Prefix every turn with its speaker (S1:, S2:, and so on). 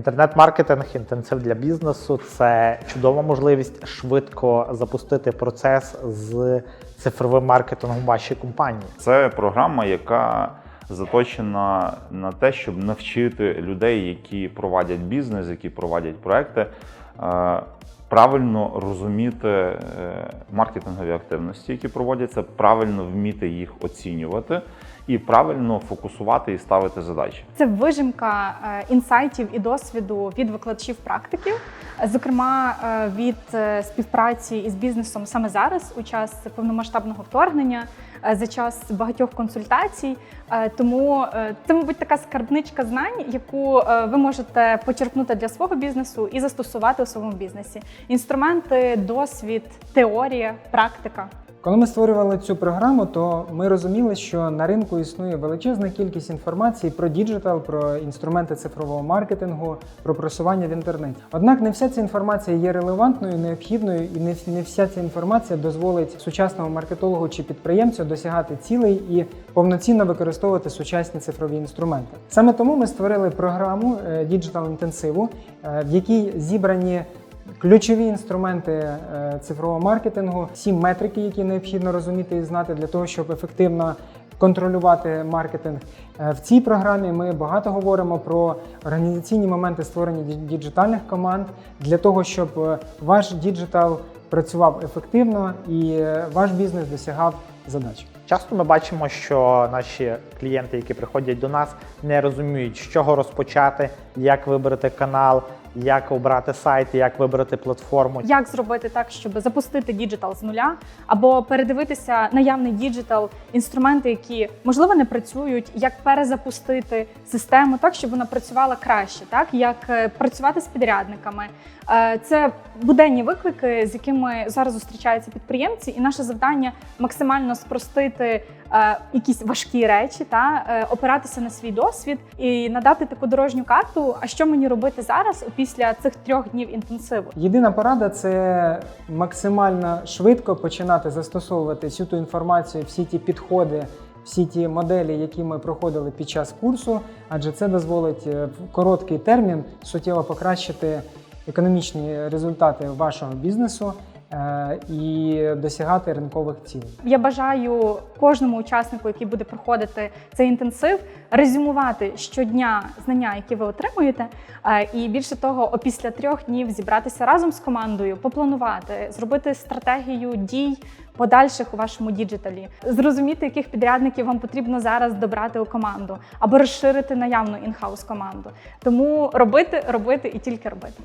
S1: Інтернет-маркетинг, інтенсив для бізнесу це чудова можливість швидко запустити процес з цифровим маркетингом вашій компанії.
S2: Це програма, яка заточена на те, щоб навчити людей, які провадять бізнес, які провадять проекти, е, правильно розуміти е, маркетингові активності, які проводяться, правильно вміти їх оцінювати і правильно фокусувати і ставити задачі.
S3: Це вижимка е, інсайтів і досвіду від викладачів практиків, зокрема е, від е, співпраці із бізнесом саме зараз, у час повномасштабного вторгнення, за час багатьох консультацій. Тому це, мабуть, така скарбничка знань, яку ви можете почерпнути для свого бізнесу і застосувати у своєму бізнесі. Інструменти, досвід, теорія, практика.
S4: Коли ми створювали цю програму, то ми розуміли, що на ринку існує величезна кількість інформації про діджитал, про інструменти цифрового маркетингу, про просування в інтернеті. Однак не вся ця інформація є релевантною, необхідною, і не, вся ця інформація дозволить сучасному маркетологу чи підприємцю досягати цілей і повноцінно використовувати сучасні цифрові інструменти. Саме тому ми створили програму е, Digital інтенсиву, е, в якій зібрані Ключові інструменти е, цифрового маркетингу, сім метрики, які необхідно розуміти і знати для того, щоб ефективно контролювати маркетинг. Е, В цій програмі ми багато говоримо про організаційні моменти створення діджитальних команд для того, щоб е, ваш діджитал працював ефективно і ваш бізнес досягав задач.
S1: Часто ми бачимо, що наші клієнти, які приходять до нас, не розуміють, з чого розпочати, як вибрати канал, як обрати сайт, як вибрати платформу.
S3: Як зробити так, щоб запустити діджитал з нуля, або передивитися наявний діджитал, інструменти, які можливо не працюють, як перезапустити систему так, щоб вона працювала краще, так як е, працювати з підрядниками. Е, Це буденні виклики, з якими зараз зустрічаються підприємці, і наше завдання максимально спростити е, якісь важкі речі, та е, опиратися на свій досвід і надати таку дорожню карту. А що мені робити зараз після цих трьох днів інтенсиву?
S4: Єдина порада це максимально швидко починати застосовувати всю ту інформацію, всі ті підходи, всі ті моделі, які ми проходили під час курсу, адже це дозволить е, в короткий термін суттєво покращити економічні результати вашого бізнесу і досягати ринкових цілей.
S3: Я бажаю кожному учаснику, який буде проходити цей інтенсив, резюмувати щодня знання, які ви отримуєте, е, і більше того, опісля трьох днів зібратися разом з командою, попланувати, зробити стратегію дій подальших у вашому діджиталі, зрозуміти, яких підрядників вам потрібно зараз добрати у команду, або розширити наявну інхаус команду. Тому робити, робити і тільки робити.